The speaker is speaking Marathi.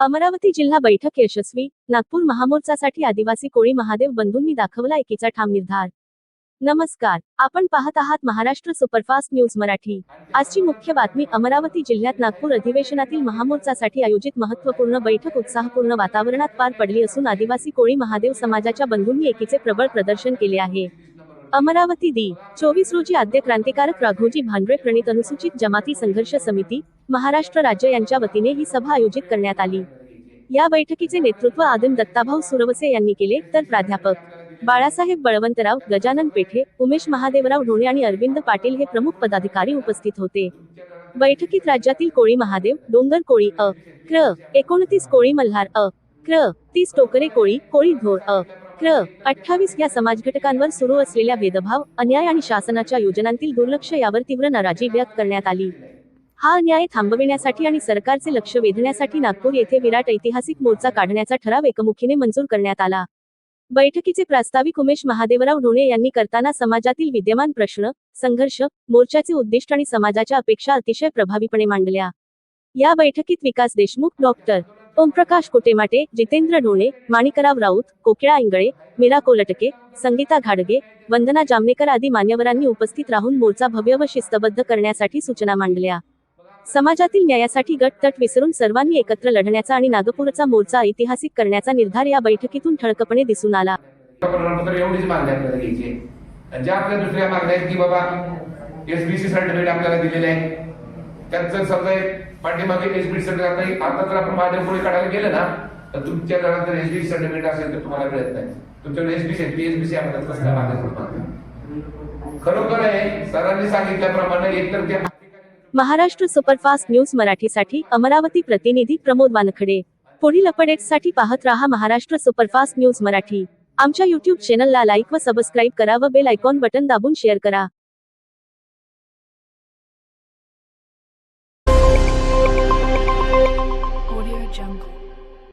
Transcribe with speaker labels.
Speaker 1: अमरावती जिल्हा बैठक यशस्वी नागपूर महामोर्चासाठी आदिवासी कोळी महादेव बंधूंनी दाखवला एकीचा ठाम निर्धार. नमस्कार आपण पाहत आहात महाराष्ट्र सुपरफास्ट न्यूज मराठी. आजची मुख्य बातमी अमरावती जिल्ह्यात नागपूर अधिवेशनातील महामोर्चासाठी आयोजित महत्त्वपूर्ण बैठक उत्साहपूर्ण वातावरणात पार पडली असून आदिवासी कोळी महादेव समाजाच्या बंधूंनी एकीचे प्रबळ प्रदर्शन केले आहे. अमरावती दी चोवीस रोजी आद्य क्रांतिकारक राघोजी भांडरे प्रणित अनुसूचित जमाती संघर्ष समिती महाराष्ट्र राज्य यांच्या वतीने ही सभा आयोजित करण्यात आली. या बैठकीचे नेतृत्व आदिम दत्ताभाऊ सुरवसे यांनी केले तर प्राध्यापक बाळासाहेब बळवंतराव गजानन पेठे उमेश महादेवराव ढोणे आणि अरविंद पाटील हे प्रमुख पदाधिकारी उपस्थित होते. बैठकीत राज्यातील कोळी महादेव डोंगर कोळी अ क्र एकोणतीस कोळी मल्हार अ क्र तीस टोकरे कोळी कोळी धोर अ क्र अठ्ठावीस या समाजघटकांवर सुरू असलेल्या भेदभाव अन्याय आणि शासनाच्या योजनांतील दुर्लक्ष यावर तीव्र नाराजी व्यक्त करण्यात आली. हा अन्याय थांबविण्यासाठी आणि सरकारचे लक्ष वेधण्यासाठी नागपूर येथे विराट ऐतिहासिक मोर्चा काढण्याचा ठराव एकमुखीने मंजूर करण्यात आला. बैठकीचे प्रास्ताविक उमेश महादेवराव ढोणे यांनी करताना समाजातील विद्यमान प्रश्न संघर्ष मोर्चाचे उद्दिष्ट आणि समाजाच्या अपेक्षा अतिशय प्रभावीपणे मांडल्या. या बैठकीत विकास देशमुख डॉक्टर ओमप्रकाश कुटेमाटे जितेंद्र ढोणे माणिकराव राऊत कोकिळा इंगळे मीरा कोलटके संगीता घाडगे वंदना जामनेकर आदी मान्यवरांनी उपस्थित राहून मोर्चा भव्य व शिस्तबद्ध करण्यासाठी सूचना मांडल्या. समाजातील न्यायासाठी गट तट विसरून सर्वांनी एकत्र लढण्याचा आणि नागपूरचा मोर्चा ऐतिहासिक करण्याचा निर्धार या बैठकीतून ठळकपणे दिसून आला.
Speaker 2: ज्या आपल्या दुसऱ्या मागण्या आहेत की बाबा एसबीसी सर्टिफिकेट आपल्याला दिलेले आहे त्यांचं समजा पाठीमागे एसबीसी सर्टिफिकेट आता जर आपण माझ्या पुढे काढायला गेलं ना तर तुमच्या घरात जर एसबीसी सर्टिफिकेट असेल तर तुम्हाला मिळत नाही. तुमच्याकडे एसबीसी आहे एसबीसी आपल्याला कसं काय मागे खरोखर आहे सरांनी सांगितल्याप्रमाणे एकतर ते
Speaker 1: महाराष्ट्र सुपरफास्ट न्यूज मराठीसाठी अमरावती प्रतिनिधी प्रमोद वानखडे. पुढील अपडेट्ससाठी पाहत रहा महाराष्ट्र सुपरफास्ट न्यूज मराठी. आमच्या युट्यूब चॅनलला लाईक व सबस्क्राईब करा व बेल आयकॉन बटन दाबून शेअर करा. jungle.